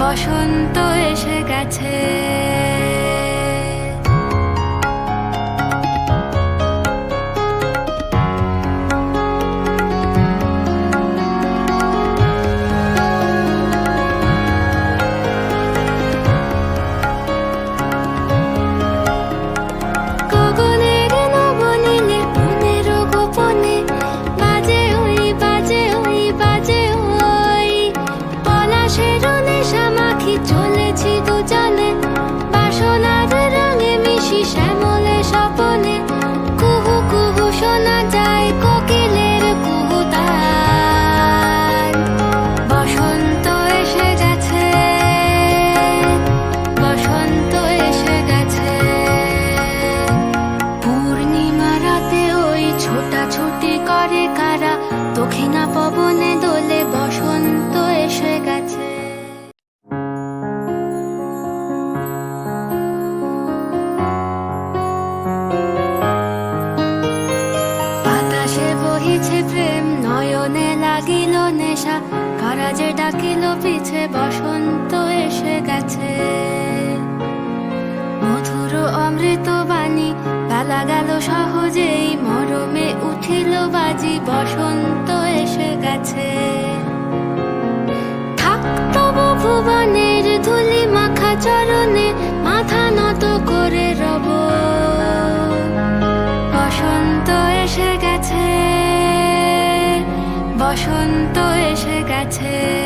বসন্ত এসে গেছে। বাজে ওই বাজে পলাশের নেশা পবনে দোলে বসন্ত এসে গেছে। বাতাসে বহিছে প্রেম, নয়নে লাগিল নেশা। কারা যে ডাকিল পিছে, বসন্ত এসে গেছে। মধুর অমৃত বাণী, বেলা গেল উঠিল বাজি বসন্ত এসে গেছে। থাকতব ভুবনের ধুলি মাখা চরণে মাথা নত করে রব। বসন্ত এসে গেছে, বসন্ত এসে গেছে।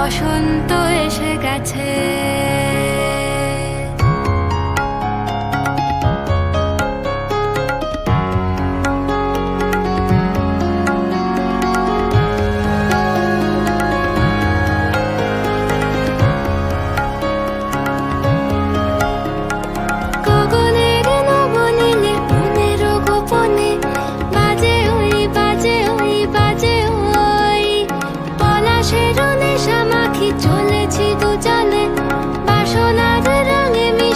বসন্ত এসে গেছে।